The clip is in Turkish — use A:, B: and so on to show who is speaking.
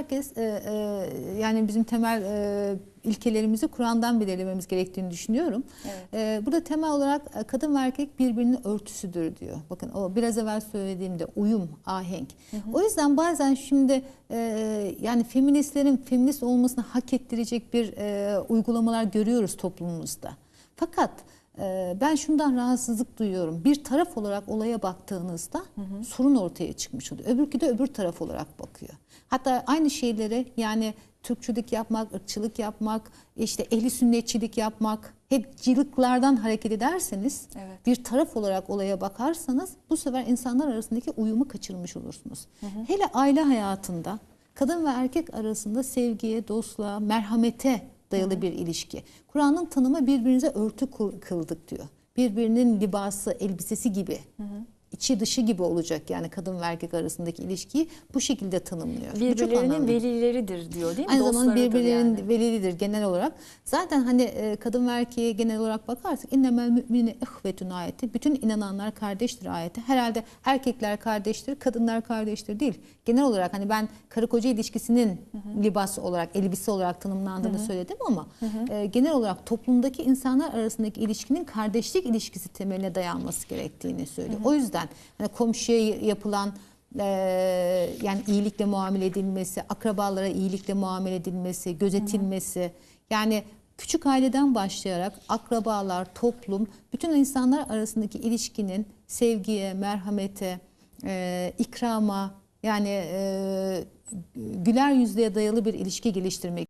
A: herkes e, e, yani bizim temel e, ilkelerimizi Kur'an'dan belirlememiz gerektiğini düşünüyorum.
B: Evet.
A: E, burada temel olarak e, kadın ve erkek birbirinin örtüsüdür diyor. Bakın o biraz evvel söylediğimde uyum, ahenk. O yüzden bazen şimdi e, yani feministlerin feminist olmasını hak ettirecek bir e, uygulamalar görüyoruz toplumumuzda. Fakat ben şundan rahatsızlık duyuyorum. Bir taraf olarak olaya baktığınızda sorun ortaya çıkmış oluyor. Öbürkü de öbür taraf olarak bakıyor. Hatta aynı şeyleri yani Türkçülük yapmak, ırkçılık yapmak, işte ehli sünnetçilik yapmak, hep cılıklardan hareket ederseniz
B: Evet.
A: bir taraf olarak olaya bakarsanız bu sefer insanlar arasındaki uyumu kaçırmış olursunuz. Hele aile hayatında kadın ve erkek arasında sevgiye, dostluğa, merhamete dayalı bir ilişki. Kur'an'ın tanımı birbirinize örtü kıl- kıldık diyor. Birbirinin libası, elbisesi gibi. İçi dışı gibi olacak yani kadın ve erkek arasındaki ilişkiyi bu şekilde tanımlıyor.
B: Birbirlerinin velileridir diyor değil mi?
A: Aynı zamanda birbirlerinin
B: yani.
A: velidir genel olarak. Zaten hani e, kadın ve erkeğe genel olarak bakarsak innemel mümine ihvetun ayeti. Bütün inananlar kardeştir ayeti. Herhalde erkekler kardeştir, kadınlar kardeştir değil. Genel olarak hani ben karı koca ilişkisinin libası olarak, elbise olarak tanımlandığını söyledim ama e, genel olarak toplumdaki insanlar arasındaki ilişkinin kardeşlik ilişkisi temeline dayanması gerektiğini söylüyor. O yüzden hani komşuya yapılan ee, yani iyilikle muamele edilmesi, akrabalara iyilikle muamele edilmesi, gözetilmesi. Yani küçük aileden başlayarak akrabalar, toplum, bütün insanlar arasındaki ilişkinin sevgiye, merhamete, e, ikrama yani e, güler yüzlüğe dayalı bir ilişki geliştirmek